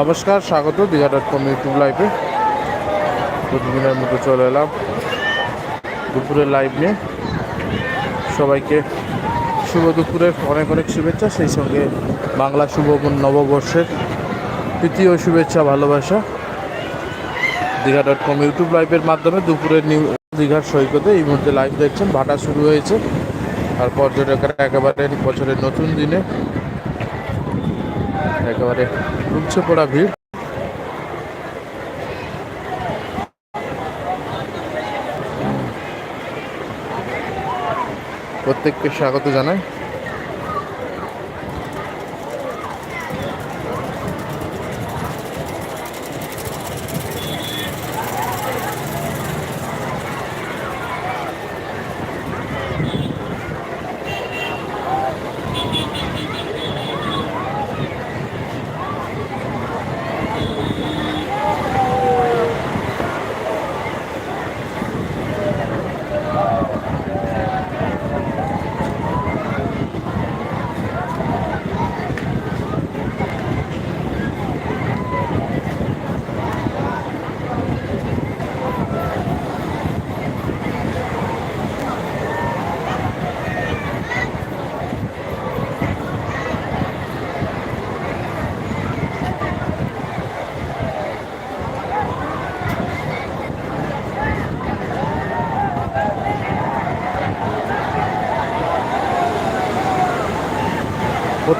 নমস্কার, স্বাগত দীঘা ডট কম ইউটিউব লাইভে প্রতিদিনের মতো চলে এলাম দুপুরের লাইভ নিয়ে। সবাইকে শুভ দুপুরের অনেক অনেক শুভেচ্ছা, সেই সঙ্গে বাংলা শুভ নববর্ষের তৃতীয় শুভেচ্ছা, ভালোবাসা। দীঘা ডট কম ইউটিউব লাইভের মাধ্যমে দুপুরের নিউ দীঘার সৈকতে এই মুহূর্তে লাইভ দেখছেন, ভাটা শুরু হয়েছে। আর পর্যটকেরা একেবারে বছরের নতুন দিনে একেবারে উচ্চ পড়া ভিড়। প্রত্যেককে স্বাগত জানাই।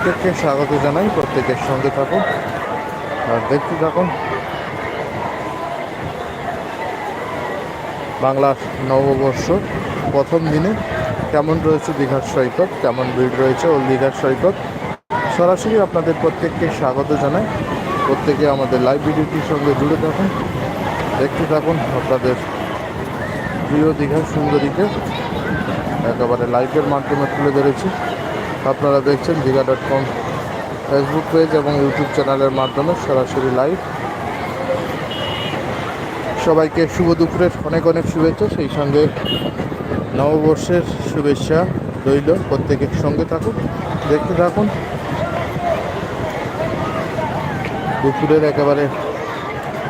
প্রত্যেককে স্বাগত জানাই, প্রত্যেকের সঙ্গে থাকুন আর দেখতে থাকুন। বাংলার নববর্ষ প্রথম দিনে কেমন রয়েছে দীঘার সৈকত, কেমন ভিড় রয়েছে ও দীঘার সৈকত? সরাসরি আপনাদের প্রত্যেককে স্বাগত জানাই। প্রত্যেকে আমাদের লাইভ ভিডিওটির সঙ্গে জুড়ে থাকুন। দেখতে থাকুন আপনাদের প্রিয় দীঘার সুন্দরীকে। একেবারে লাইভের মাধ্যমে তুলে ধরেছি। আপনারা দেখছেন Digha dot com Facebook page এবং ইউটিউব চ্যানেলের মাধ্যমে সরাসরি লাইভ সবাইকে শুভ দুপুরের অনেক অনেক শুভেচ্ছা, সেই সঙ্গে নববর্ষের শুভেচ্ছা রইল প্রত্যেকের সঙ্গে থাকুন, দেখতে থাকুন। দুপুরের একেবারে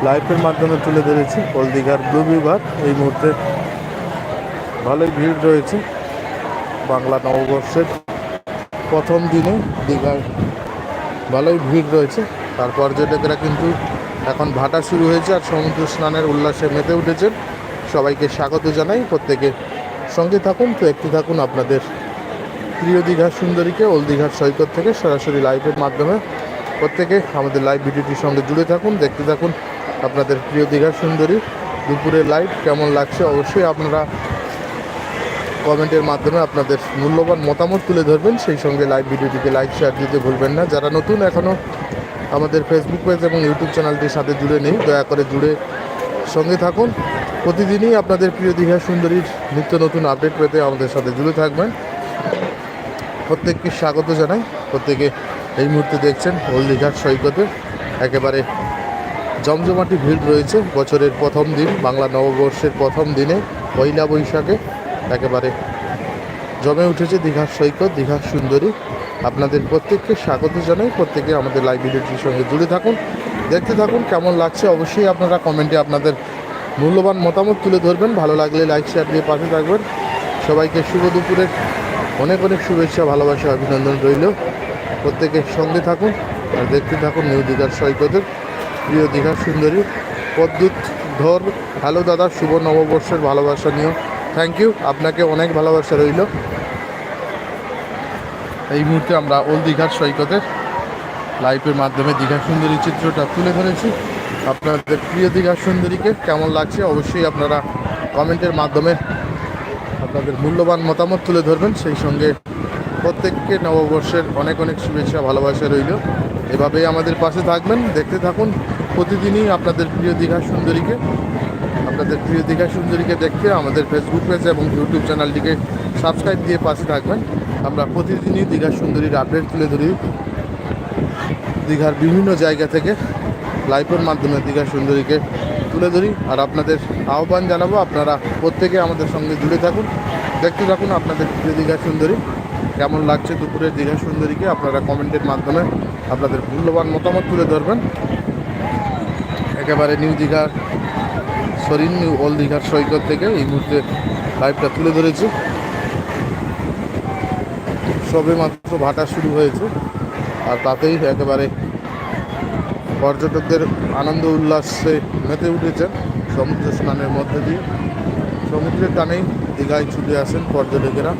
লাইভের মাধ্যমে তুলে ধরেছি হলদিঘার ব্লু বিভাগ এই মুহূর্তে ভালোই ভিড় রয়েছে বাংলা নববর্ষের। প্রথম দিনে দীঘার ভালোই ভিড় রয়েছে। তার পর্যটকেরা কিন্তু এখন ভাটা শুরু হয়েছে আর সমুদ্র স্নানের উল্লাসে মেতে উঠেছেন। সবাইকে স্বাগত জানাই। প্রত্যেকে সঙ্গে থাকুন। তো একটু থাকুন আপনাদের প্রিয় দীঘার সুন্দরীকে ওল দীঘার সৈকত থেকে সরাসরি লাইভের মাধ্যমে। প্রত্যেকে আমাদের লাইভ ভিডিওটির সঙ্গে জুড়ে থাকুন, দেখতে থাকুন আপনাদের প্রিয় দীঘার সুন্দরী। দুপুরের লাইভ কেমন লাগছে? অবশ্যই আপনারা কমেন্টের মাধ্যমে আপনাদের মূল্যবান মতামত তুলে ধরবেন। সেই সঙ্গে লাইভ ভিডিওটিকে লাইক শেয়ার দিতে ভুলবেন না। যারা নতুন এখনও আমাদের ফেসবুক পেজ এবং ইউটিউব চ্যানেলটির সাথে জুড়ে নেই, দয়া করে জুড়ে সঙ্গে থাকুন। প্রতিদিনই আপনাদের প্রিয় দীঘা সুন্দরীর নিত্য নতুন আপডেট পেতে আমাদের সাথে জুড়ে থাকবেন। প্রত্যেককে স্বাগত জানাই। প্রত্যেকে এই মুহূর্তে দেখছেন ওল দীঘার সৈকতে। একেবারে জমজমাটি ভিড় রয়েছে বছরের প্রথম দিন, বাংলা নববর্ষের প্রথম দিনে, পয়লা বৈশাখে। একেবারে জমে উঠেছে দীঘার সৈকত, দীঘার সুন্দরী। আপনাদের প্রত্যেককে স্বাগত জানাই। প্রত্যেকে আমাদের লাইভ ভিডিওটির সঙ্গে জুড়ে থাকুন। দেখতে থাকুন কেমন লাগছে। অবশ্যই আপনারা কমেন্টে আপনাদের মূল্যবান মতামত তুলে ধরবেন। ভালো লাগলে লাইক শেয়ার দিয়ে পাশে থাকবেন। সবাইকে শুভ দুপুরের অনেক অনেক শুভেচ্ছা, ভালোবাসা, অভিনন্দন রইল। প্রত্যেকের সঙ্গে থাকুন আর দেখতে থাকুন নিউ দীঘার সৈকতের প্রিয় দীঘার সুন্দরী। পদ্যুৎ ধর হ্যালো দাদা, শুভ নববর্ষের ভালোবাসা নিয়েও থ্যাংক ইউ আপনাকে অনেক ভালোবাসা রইল। এই মুহূর্তে আমরা ওল দীঘার সৈকতের লাইভের মাধ্যমে দীঘা সুন্দরী চিত্রটা তুলে ধরেছি। আপনাদের প্রিয় দীঘার সুন্দরীকে কেমন লাগছে অবশ্যই আপনারা কমেন্টের মাধ্যমে আপনাদের মূল্যবান মতামত তুলে ধরবেন। সেই সঙ্গে প্রত্যেককে নববর্ষের অনেক অনেক শুভেচ্ছা, ভালোবাসা রইল। এভাবেই আমাদের পাশে থাকবেন, দেখতে থাকুন। প্রতিদিনই আপনাদের প্রিয় দীঘা সুন্দরীকে আপনাদের প্রিয় দীঘা সুন্দরীকে দেখতে আমাদের ফেসবুক পেজ এবং ইউটিউব চ্যানেলটিকে সাবস্ক্রাইব দিয়ে পাশে থাকবেন। আমরা প্রতিদিনই দীঘা সুন্দরীর আপডেট তুলে ধরি। দীঘার বিভিন্ন জায়গা থেকে লাইভের মাধ্যমে দীঘা সুন্দরীকে তুলে ধরি। আর আপনাদের আহ্বান জানাব, আপনারা প্রত্যেকে আমাদের সঙ্গে জুড়ে থাকুন। দেখতে থাকুন আপনাদের প্রিয় দীঘা সুন্দরী। কেমন লাগছে দুপুরের দীঘা সুন্দরীকে আপনারা কমেন্টের মাধ্যমে আপনাদের মূল্যবান মতামত তুলে ধরবেন। একেবারে নিউ দীঘার সরিন ওল্ড দীঘার সৈকত থেকে এই মুহূর্তে লাইভটা তুলে ধরেছি। সবে মাত্র ভাটা শুরু হয়েছে আর তাতেই একেবারে পর্যটকদের আনন্দ উল্লাসে মেতে উঠেছেন সমুদ্র স্নানের মধ্যে দিয়ে। সমুদ্রের টানেই দীঘায় ছুটে আসেন পর্যটকেরা।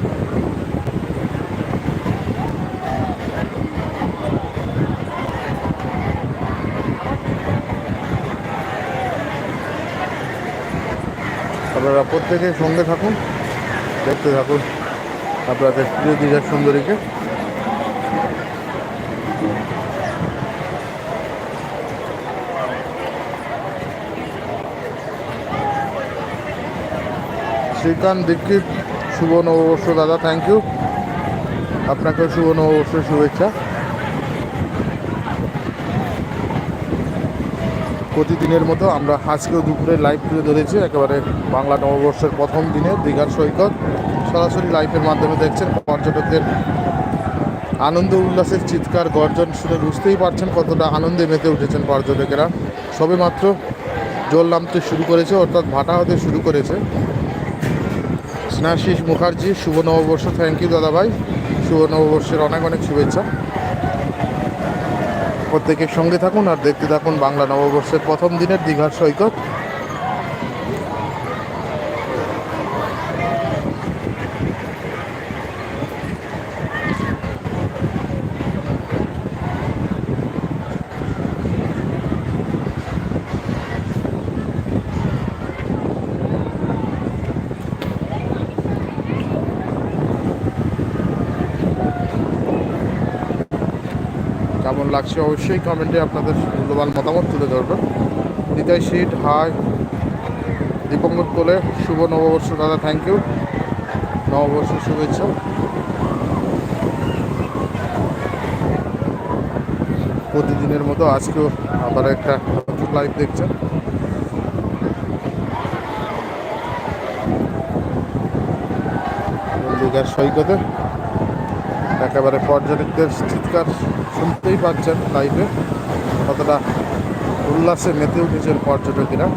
আপনারা প্রত্যেকে সঙ্গে থাকুন, দেখতে থাকুন আপনাদের প্রিয় দীঘার সুন্দরীকে। শ্রীকান্ত দীক্ষিত, শুভ নববর্ষ দাদা থ্যাংক ইউ আপনাকেও শুভ নববর্ষের শুভেচ্ছা। প্রতিদিনের মতো আমরা আজকেও দুপুরে লাইভ তুলে ধরেছি, একেবারে বাংলা নববর্ষের প্রথম দিনে দীঘার সৈকত। সরাসরি লাইভের মাধ্যমে দেখছেন পর্যটকদের আনন্দ উল্লাসের চিৎকার, গর্জন শুনে বুঝতেই পারছেন কতটা আনন্দে মেতে উঠেছেন পর্যটকেরা। সবে মাত্র জল নামতে শুরু করেছে, অর্থাৎ ভাটা হতে শুরু করেছে। স্নেহাশিস মুখার্জি, শুভ নববর্ষ থ্যাংক ইউ দাদাভাই। শুভ নববর্ষের অনেক অনেক শুভেচ্ছা। প্রত্যেকের সঙ্গে থাকুন আর দেখতে থাকুন বাংলা নববর্ষের প্রথম দিনের দীঘার সৈকত। লাগছে অবশ্যই কমেন্টে আপনাদের মূল্যবান মতামত তুলে ধরবেন। নিতাই শীত, হাই। দীপঙ্কর কোলে শুভ নববর্ষ দাদা থ্যাংক ইউ নববর্ষের শুভেচ্ছা। প্রতিদিনের মতো আজকেও আবার একটা নতুন লাইভ দেখছেন। সৈকতে একেবারে পর্যটকদের চিৎকার শুনতেই পাচ্ছেন লাইভে কতটা উল্লাসে মেতে উঠেছেন পর্যটকেরা।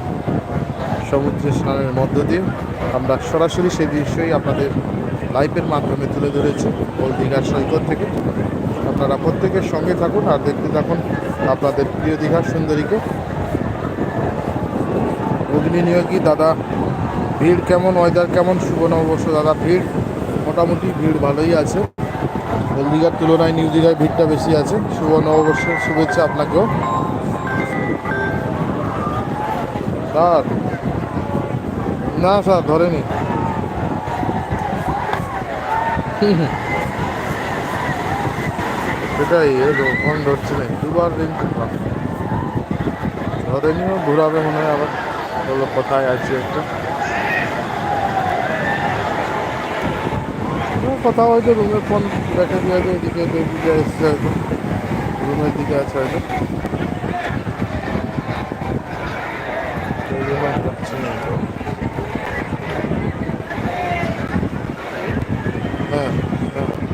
সমুদ্রে স্নানের মধ্য দিয়ে। আমরা সরাসরি সেই দৃশ্যই আপনাদের লাইভের মাধ্যমে তুলে ধরেছি ওল দীঘার সৈকত থেকে। আপনারা প্রত্যেকের সঙ্গে থাকুন আর দেখতে থাকুন আপনাদের প্রিয় দীঘার সুন্দরীকে। অগ্নি নিয়োগী দাদা, ভিড় কেমন? ওয়েদার কেমন? শুভ নববর্ষ দাদা, ভিড় মোটামুটি ভিড় ভালোই আছে। হলদিঘার তুলনায় নিউ দীঘায় ভিড়টা বেশি আছে। শুভ নববর্ষের শুভেচ্ছা আপনাকেও। স্যার। না, স্যার, ধরেনি। সেটাই ফোন ধরছে না, দুবার দিন ধরেনিও ঘুরাবে মনে হয়, আবার বলল কোথায় আছি একটা। কোথাও হয়তো রুমে ফোন রেখে দিয়ে আছে এদিকে দিকে এসছে হয়তো রুমের দিকে আছে হয়তো সেই জন্য যাচ্ছি না তো। হ্যাঁ হ্যাঁ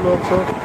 Questo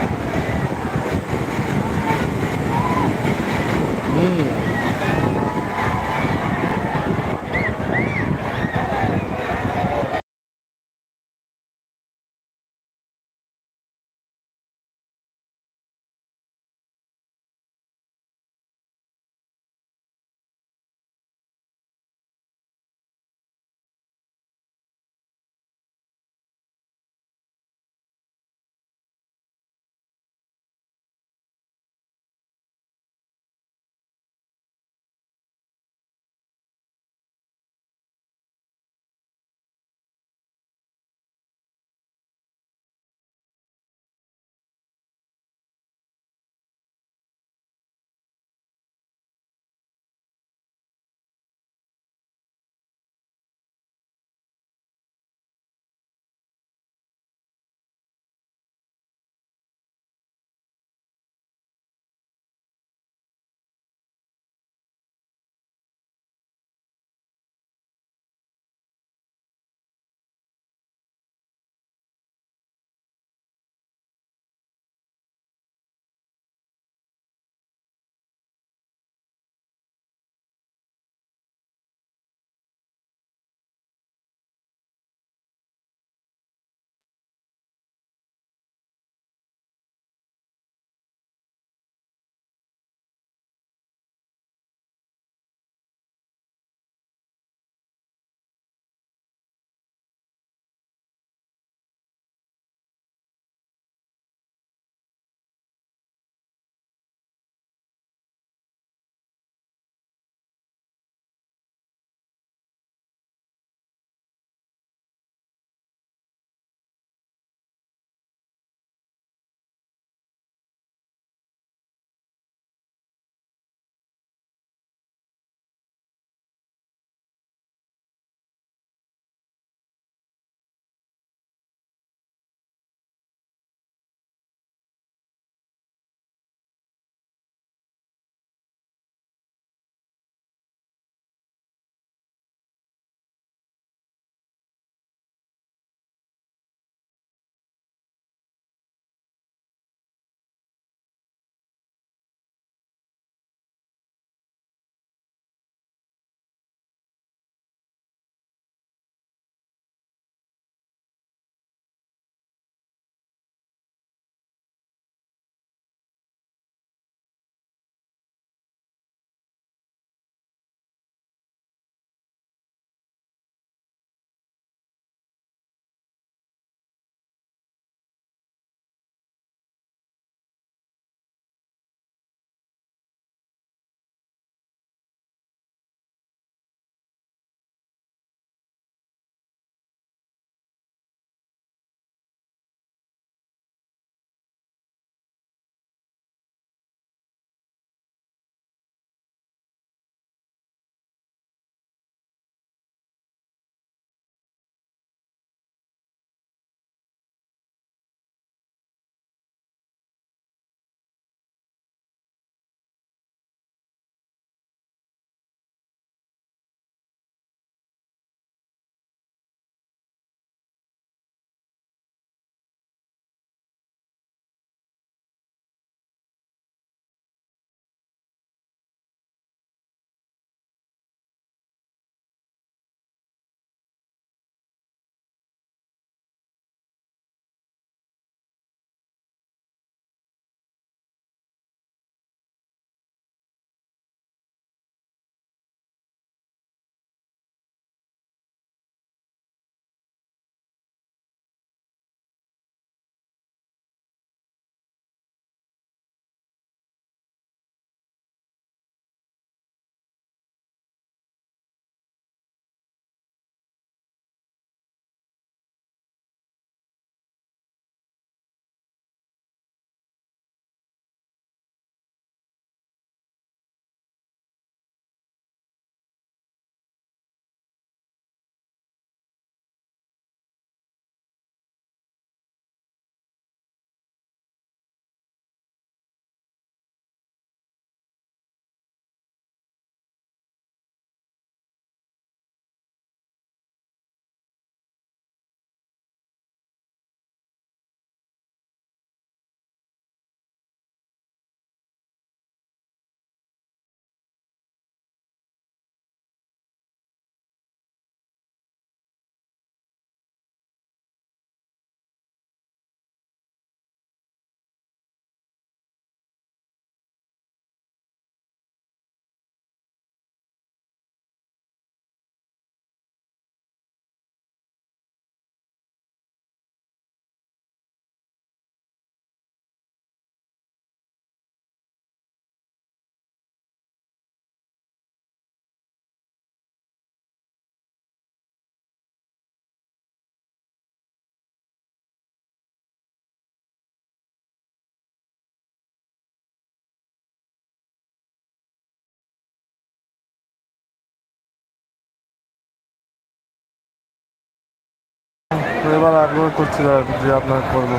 এবার আগ্রহ করছি যে আপনার করব।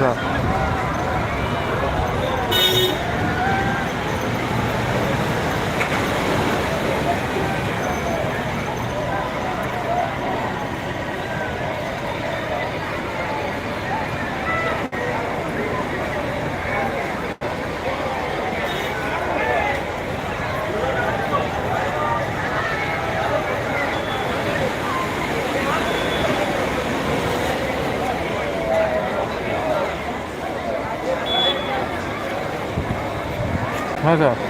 না হ্যাঁ স্যার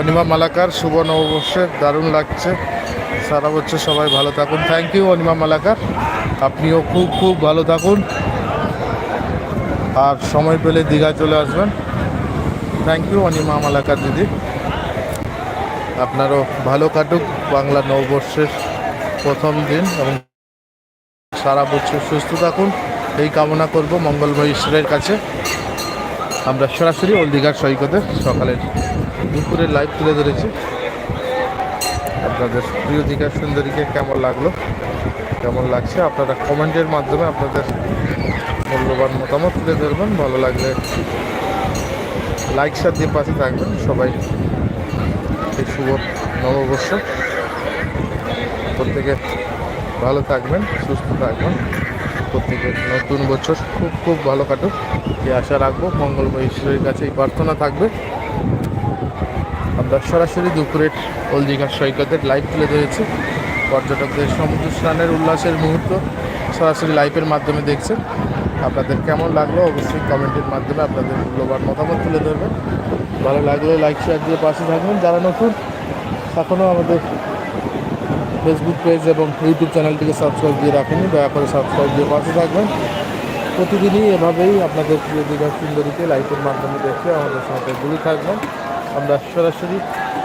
অনিমা মালাকার, শুভ নববর্ষে দারুণ লাগছে। সারা বছর সবাই ভালো থাকুন। Thank you Anima Malakar. আপনিও খুব খুব ভালো থাকুন। আর সময় পেলে দীঘা চলে আসবেন। থ্যাংক ইউ অনিমা মালাকার দিদি। আপনারও ভালো কাটুক। বাংলা নববর্ষের প্রথম দিন এবং সারা বছর সুস্থ থাকুন। এই কামনা করব মঙ্গলময় ঈশ্বরের কাছে। আমরা সরাসরি ওল দীঘার সৈকতে সকালের দুপুরের লাইভ তুলে ধরেছি। আপনাদের প্রিয় দীঘার সুন্দরীকে কেমন লাগল? কেমন লাগছে? আপনারা কমেন্টের মাধ্যমে আপনাদের মূল্যবান মতামত তুলে ধরবেন। ভালো লাগলে লাইক সার দিয়ে পাশে থাকবেন। সবাই এই শুভ নববর্ষ। প্রত্যেকে ভালো থাকবেন, সুস্থ থাকবেন। প্রত্যেকের নতুন বছর খুব খুব ভালো কাটুক। এই আশা রাখব মঙ্গলময় ঈশ্বরের কাছে এই প্রার্থনা থাকবে। আমরা সরাসরি দুপুরের হলদিঘাট সৈকতের লাইভ তুলে ধরেছি। পর্যটকদের সমুদ্র স্নানের উল্লাসের মুহূর্ত সরাসরি লাইভের মাধ্যমে দেখছেন। আপনাদের কেমন লাগল অবশ্যই কমেন্টের মাধ্যমে আপনাদের মূল্যবান মতামত তুলে ধরবেন। ভালো লাগলে লাইক শেয়ার দিয়ে পাশে থাকবেন। যারা নতুন এখনও আমাদের ফেসবুক পেজ এবং ইউটিউব চ্যানেলটিকে সাবস্ক্রাইব দিয়ে রাখেনি দয়া করে সাবস্ক্রাইব দিয়ে পাশে থাকবেন। প্রতিদিনই এভাবেই আপনাদের প্রিয় দীঘা সুন্দরীকে লাইভের মাধ্যমে দেখে আমাদের সাথে জুড়ে থাকবেন। আমরা সরাসরি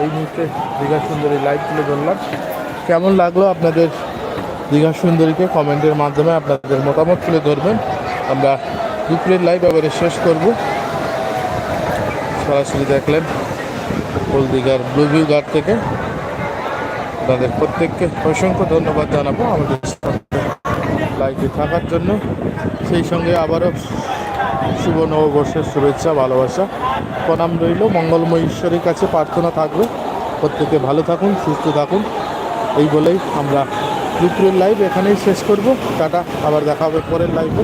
এই মুহূর্তে দীঘা সুন্দরী লাইভ তুলে ধরলাম। কেমন লাগল আপনাদের দীঘা সুন্দরীকে কমেন্টের মাধ্যমে আপনাদের মতামত তুলে ধরবেন? আমরা দুপুরের লাইভ এবারে শেষ করব। সরাসরি দেখলেন দীঘার ব্লু ভিউ ঘাট থেকে। আপনাদের প্রত্যেককে অসংখ্য ধন্যবাদ জানাব আমাদের লাইভে থাকার জন্য। সেই সঙ্গে আবারও শুভ নববর্ষের শুভেচ্ছা, ভালোবাসা। প্রণাম রইল। মঙ্গলময় ঈশ্বরের কাছে প্রার্থনা থাকবে প্রত্যেকে ভালো থাকুন, সুস্থ থাকুন। এই বলেই আমরা দুপুরের লাইভ এখানেই শেষ করব। টাটা, আবার দেখা হবে পরের লাইভে